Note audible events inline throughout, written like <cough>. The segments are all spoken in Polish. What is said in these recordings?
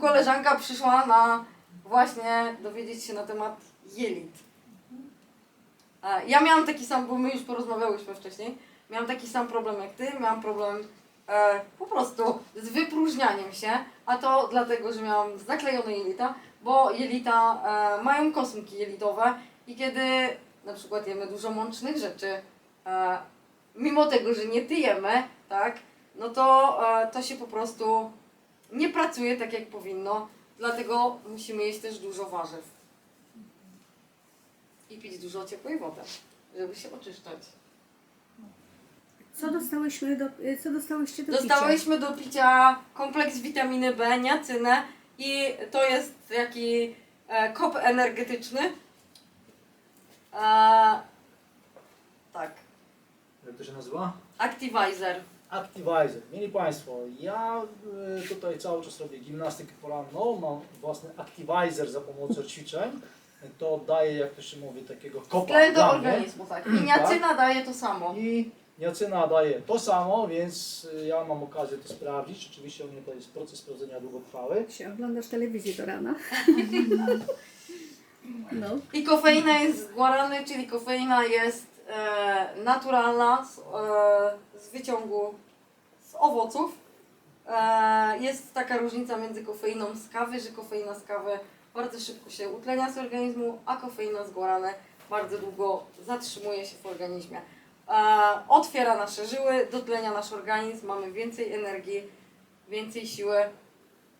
koleżanka przyszła na właśnie dowiedzieć się na temat jelit. Ja miałam taki sam, bo my już porozmawiałyśmy wcześniej, miałam taki sam problem jak ty, miałam problem e, po prostu z wypróżnianiem się, a to dlatego, że miałam zaklejone jelita, bo jelita e, mają kosmki jelitowe i kiedy na przykład jemy dużo mącznych rzeczy, e, mimo tego, że nie tyjemy, tak, no to e, to się po prostu nie pracuje tak jak powinno, dlatego musimy jeść też dużo warzyw. I pić dużo ciepłej wody, żeby się oczyszczać. Co dostałyśmy do, y, co dostałyście do picia? Dostałyśmy do picia kompleks witaminy B, niacynę i to jest taki e, kop energetyczny. E, tak, Jak to się nazywa? Activizer. Activizer. Mieli Państwo, ja y, tutaj cały czas robię gimnastykę poranną, mam własny Activizer za pomocą ćwiczeń. To daje, jak to się mówi, takiego kopa Tlen do dla mnie. organizmu, tak. I niacyna daje to samo. I niacyna daje to samo, więc y, ja mam okazję to sprawdzić. Oczywiście u mnie to jest proces sprawdzenia długotrwały. Się oglądasz telewizję do rana. <laughs> No. I kofeina jest z guarany, czyli kofeina jest e, naturalna z, e, z wyciągu z owoców. E, jest taka różnica między kofeiną z kawy, że kofeina z kawy bardzo szybko się utlenia z organizmu, a kofeina z guarany bardzo długo zatrzymuje się w organizmie. E, otwiera nasze żyły, dotlenia nasz organizm, mamy więcej energii, więcej siły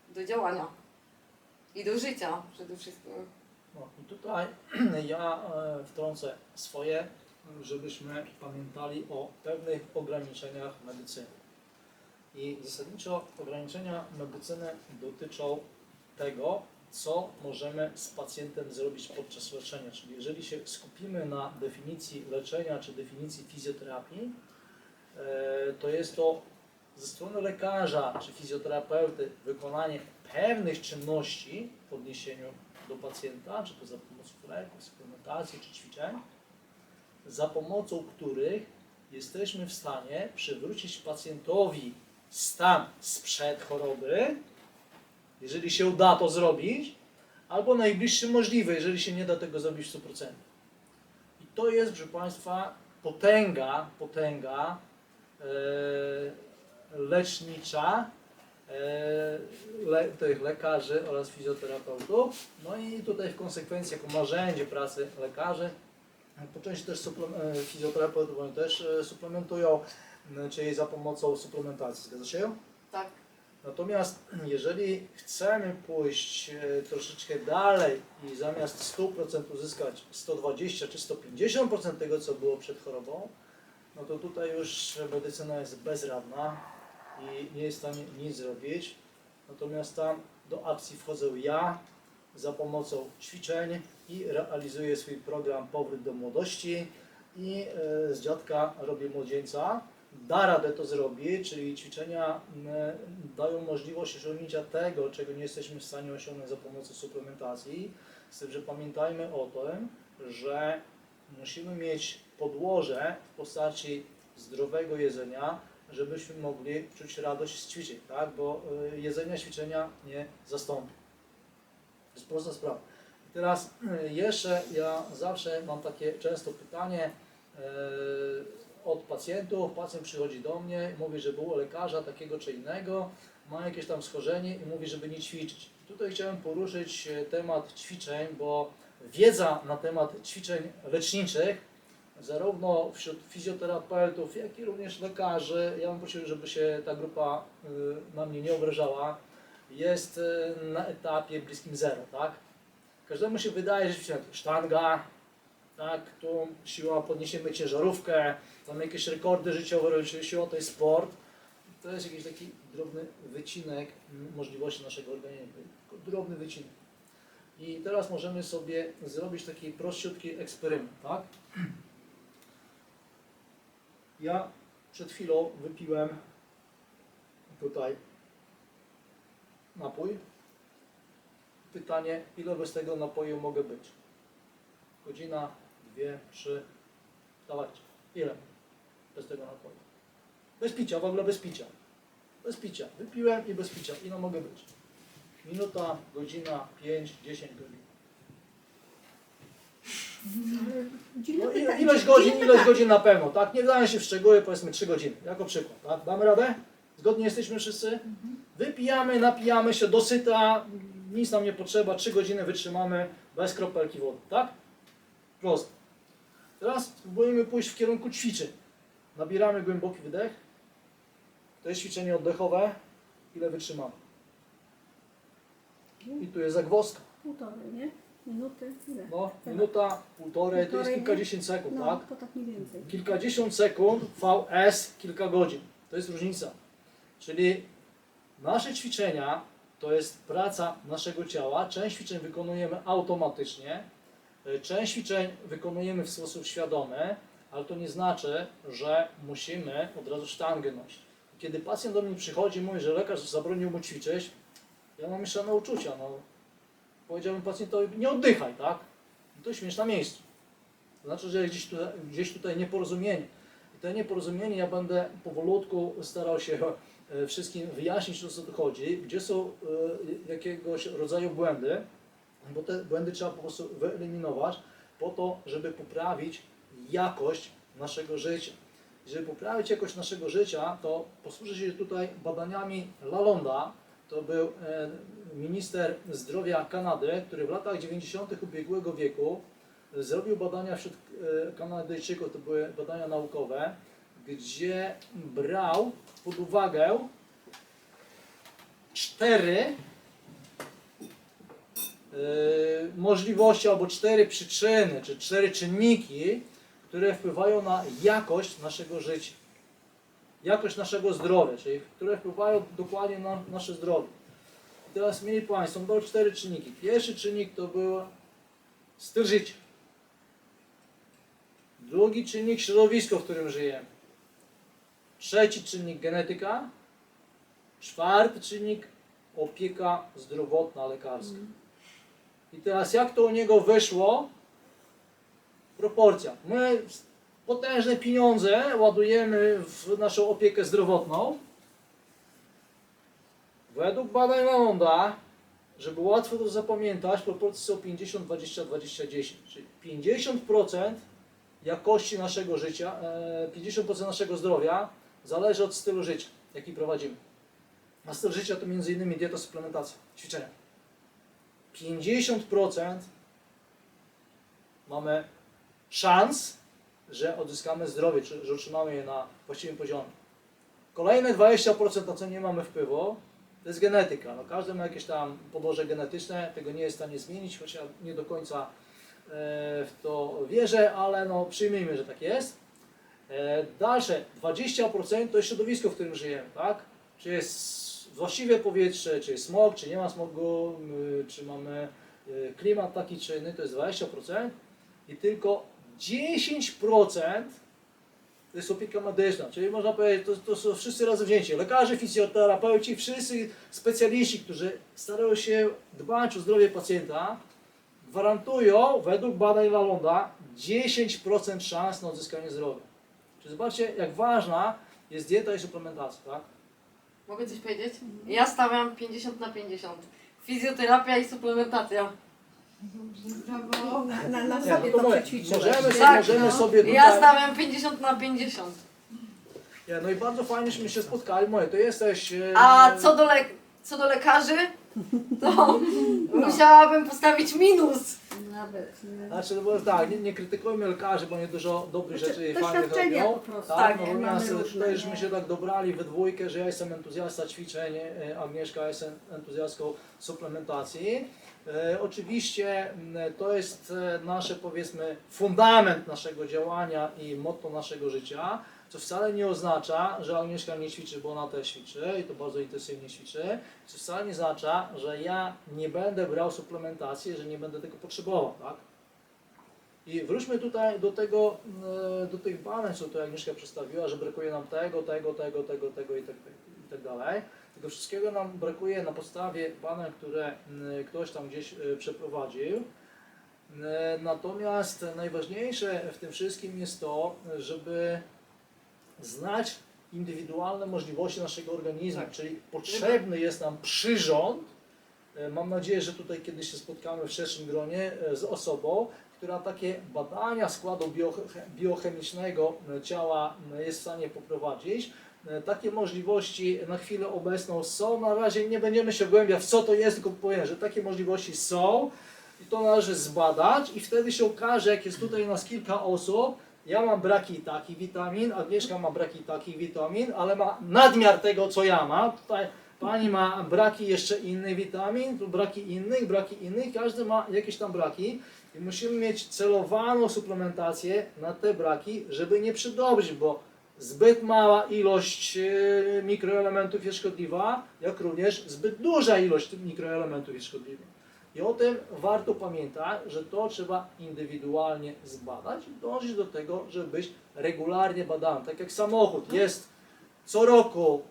do działania i do życia przede wszystkim. No i tutaj <clears throat> ja e, wtrącę swoje, żebyśmy pamiętali o pewnych ograniczeniach medycyny. I zasadniczo ograniczenia medycyny dotyczą tego, co możemy z pacjentem zrobić podczas leczenia. Czyli jeżeli się skupimy na definicji leczenia czy definicji fizjoterapii, e, to jest to ze strony lekarza czy fizjoterapeuty wykonanie pewnych czynności w odniesieniu do pacjenta, czy to za pomocą leków, suplementacji czy ćwiczeń, za pomocą których jesteśmy w stanie przywrócić pacjentowi stan sprzed choroby, jeżeli się uda to zrobić, albo najbliższy możliwy, jeżeli się nie da tego zrobić w 100%. I to jest, proszę Państwa, potęga, potęga e, lecznicza e, le, tych lekarzy oraz fizjoterapeutów. No i tutaj w konsekwencji jako narzędzie pracy lekarzy, po części też e, fizjoterapeutów oni też e, suplementują, m, czyli za pomocą suplementacji. Zgadza się? Tak. Natomiast <clears throat> jeżeli chcemy pójść e, troszeczkę dalej i zamiast 100% uzyskać 120 czy 150% tego, co było przed chorobą, no to tutaj już medycyna jest bezradna i nie jest w stanie nic zrobić. Natomiast tam do akcji wchodzę ja za pomocą ćwiczeń i realizuję swój program Powrót do Młodości i e, z dziadka robię młodzieńca. Da radę to zrobić, czyli ćwiczenia dają możliwość osiągnięcia tego, czego nie jesteśmy w stanie osiągnąć za pomocą suplementacji. Z tym, że pamiętajmy o tym, że musimy mieć podłoże w postaci zdrowego jedzenia, żebyśmy mogli czuć radość z ćwiczeń, tak? bo y, jedzenia ćwiczenia nie zastąpi. To jest prosta sprawa. I teraz y, jeszcze ja zawsze mam takie często pytanie y, od pacjentów. Pacjent przychodzi do mnie, mówi, że był u lekarza takiego czy innego, ma jakieś tam schorzenie i mówi, żeby nie ćwiczyć. Tutaj chciałem poruszyć e, temat ćwiczeń, bo wiedza na temat ćwiczeń leczniczych, zarówno wśród fizjoterapeutów, jak i również lekarzy, ja bym prosił, żeby się ta grupa na mnie nie obrażała, jest na etapie bliskim zero, tak? Każdemu się wydaje, że to sztanga, tak, tu siła, podniesiemy ciężarówkę, tam jakieś rekordy życiowe, siła to jest sport. To jest jakiś taki drobny wycinek możliwości naszego organizmu, drobny wycinek. I teraz możemy sobie zrobić taki prościutki eksperyment, tak? Ja przed chwilą wypiłem tutaj napój. Pytanie, ile bez tego napoju mogę być? Godzina, dwie, trzy. Dawajcie. Ile? Bez tego napoju. Bez picia, w ogóle bez picia. Bez picia. Wypiłem i bez picia. Ile mogę być? Minuta, godzina, 5, 10 godzin. No, i- pytanie. ilość godzin, pytanie. godzin na pewno, tak? Nie wdaję się w szczegóły, powiedzmy 3 godziny, jako przykład, tak? Damy radę? Zgodni jesteśmy wszyscy? Wypijamy, napijamy się dosyta, nic nam nie potrzeba, 3 godziny wytrzymamy bez kropelki wody, tak? Prosto. Teraz spróbujemy pójść w kierunku ćwiczeń. Nabieramy głęboki wydech. To jest ćwiczenie oddechowe. Ile wytrzymamy? I tu jest zagwozdka. Półtorej, nie? Minuty, ile? No, Tak. minuta, półtorej, to jest kilkadziesiąt sekund, No, tak? to tak mniej więcej. kilkadziesiąt sekund, VS kilka godzin. To jest różnica. Czyli nasze ćwiczenia to jest praca naszego ciała. Część ćwiczeń wykonujemy automatycznie, e, część ćwiczeń wykonujemy w sposób świadomy, ale to nie znaczy, że musimy od razu sztangę nosić. Kiedy pacjent do mnie przychodzi i mówi, że lekarz zabronił mu ćwiczyć, ja mam mieszane uczucia. No, powiedziałbym pacjentowi, nie oddychaj, tak? I to śmiesz na miejscu. To znaczy, że jest gdzieś tutaj, gdzieś tutaj nieporozumienie. I to nieporozumienie ja będę powolutku starał się wszystkim wyjaśnić, o co tu chodzi, gdzie są e, jakiegoś rodzaju błędy, bo te błędy trzeba po prostu wyeliminować po to, żeby poprawić jakość naszego życia. Żeby poprawić jakość naszego życia, to posłużę się tutaj badaniami Lalonda. To był e, minister zdrowia Kanady, który w latach 90. ubiegłego wieku zrobił badania wśród e, Kanadyjczyków, to były badania naukowe, gdzie brał pod uwagę cztery e, możliwości albo cztery przyczyny, czy cztery czynniki, które wpływają na jakość naszego życia. Jakość naszego zdrowia, czyli które wpływają dokładnie na nasze zdrowie. I teraz, mieli Państwo, były cztery czynniki. Pierwszy czynnik to był styl życia. Drugi czynnik środowisko, w którym żyjemy. Trzeci czynnik genetyka. Czwarty czynnik opieka zdrowotna lekarska. I teraz jak to u niego wyszło? Proporcja. My potężne pieniądze ładujemy w naszą opiekę zdrowotną. Według badań Lalonda, żeby łatwo to zapamiętać, proporcje są 50, 20, 20, 10. Czyli 50% jakości naszego życia, e, 50% naszego zdrowia zależy od stylu życia, jaki prowadzimy. A styl życia to m.in. dieta, suplementacja, ćwiczenia. 50% mamy szans, że odzyskamy zdrowie, czy że utrzymamy je na właściwym poziomie. Kolejne 20% na co nie mamy wpływu, to jest genetyka. No, każdy ma jakieś tam podłoże genetyczne, tego nie jest w stanie zmienić, chociaż ja nie do końca e, w to wierzę, ale no, przyjmijmy, że tak jest. E, Dalsze 20% to jest środowisko, w którym żyjemy, tak? Czy jest właściwe powietrze, czy jest smog, czy nie ma smogu, czy mamy y, klimat taki czy inny, to jest 20% i tylko 10% to jest opieka medyczna, czyli można powiedzieć, to, to są wszyscy razem wzięci, lekarze, fizjoterapeuci, wszyscy specjaliści, którzy starają się dbać o zdrowie pacjenta, gwarantują według badań Lalonda 10% szans na odzyskanie zdrowia. Czyli zobaczcie, jak ważna jest dieta i suplementacja, tak? Mogę coś powiedzieć? Ja stawiam 50 na 50. Fizjoterapia i suplementacja. Na, na, na Nie, sobie no to możemy sobie, Tak, możemy no. sobie tutaj... Ja stawiam 50 na 50. Nie, no i bardzo fajnie, żeśmy się spotkali. Moje, to jesteś... e, A co do, le- co do lekarzy, to musiałabym postawić minus. Nawet, nie. Znaczy, no bo tak, nie, nie krytykujmy lekarzy, bo nie dużo dobrych Znaczy, rzeczy i fajnych doświadczenia robią. po prostu, Tak, tak, no, natomiast różne, tutaj żeśmy nie? się tak dobrali we dwójkę, że ja jestem entuzjasta ćwiczeń, e, Agnieszka jest en- entuzjastką suplementacji. E, oczywiście to jest e, nasze, powiedzmy, fundament naszego działania i motto naszego życia, co wcale nie oznacza, że Agnieszka nie ćwiczy, bo ona też ćwiczy i to bardzo intensywnie ćwiczy, co wcale nie oznacza, że ja nie będę brał suplementacji, że nie będę tego potrzebował, tak? I wróćmy tutaj do tego, e, do tych badań, co tu Agnieszka przedstawiła, że brakuje nam tego, tego, tego, tego, tego i tak, i tak dalej. Tego wszystkiego nam brakuje na podstawie badań, które m, ktoś tam gdzieś e, przeprowadził. E, Natomiast najważniejsze w tym wszystkim jest to, żeby znać indywidualne możliwości naszego organizmu, Tak. czyli potrzebny jest nam przyrząd, E, Mam nadzieję, że tutaj kiedyś się spotkamy w szerszym gronie e, z osobą, która takie badania składu bioche- biochemicznego e, ciała jest w stanie poprowadzić. Takie możliwości na chwilę obecną są. Na razie nie będziemy się wgłębiać w co to jest, tylko powiem, że takie możliwości są i to należy zbadać i wtedy się okaże, jak jest tutaj nas kilka osób, ja mam braki takich witamin, Agnieszka ma braki takich witamin, ale ma nadmiar tego, co ja mam. Tutaj pani ma braki jeszcze innych witamin, tu braki innych, braki innych, każdy ma jakieś tam braki i musimy mieć celowaną suplementację na te braki, żeby nie przydrobić, bo zbyt mała ilość e, mikroelementów jest szkodliwa, jak również zbyt duża ilość mikroelementów jest szkodliwa. I o tym warto pamiętać, że to trzeba indywidualnie zbadać i dążyć do tego, żeby być regularnie badany. Tak jak samochód jest co roku.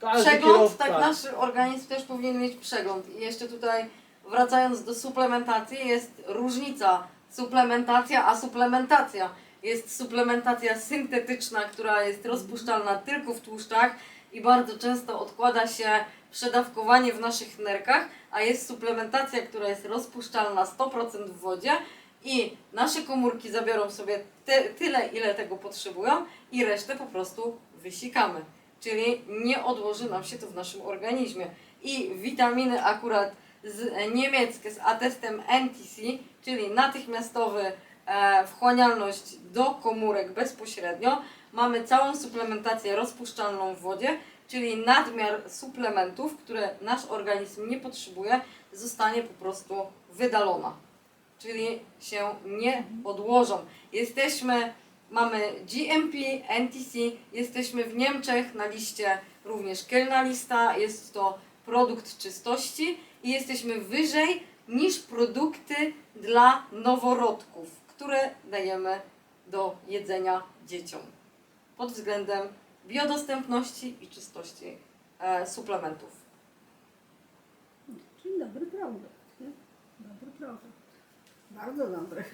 Każdy Przegląd, kierowca, tak nasz organizm też powinien mieć przegląd. I jeszcze tutaj wracając do suplementacji, jest różnica suplementacja a suplementacja. Jest suplementacja syntetyczna, która jest rozpuszczalna tylko w tłuszczach i bardzo często odkłada się przedawkowanie w naszych nerkach, a jest suplementacja, która jest rozpuszczalna 100% w wodzie i nasze komórki zabiorą sobie te, tyle, ile tego potrzebują i resztę po prostu wysikamy. Czyli nie odłoży nam się to w naszym organizmie. I witaminy akurat z, e, niemieckie z atestem NTC, czyli natychmiastowy e, wchłanialność do komórek bezpośrednio. Mamy całą suplementację rozpuszczalną w wodzie, czyli nadmiar suplementów, które nasz organizm nie potrzebuje, zostanie po prostu wydalona. Czyli się nie odłożą. Jesteśmy, mamy GMP, NTC, jesteśmy w Niemczech na liście również Kölna lista, jest to produkt czystości i jesteśmy wyżej niż produkty dla noworodków, które dajemy do jedzenia dzieciom pod względem biodostępności i czystości e, suplementów. Czyli dobry produkt, nie? Dobry produkt. Bardzo dobry.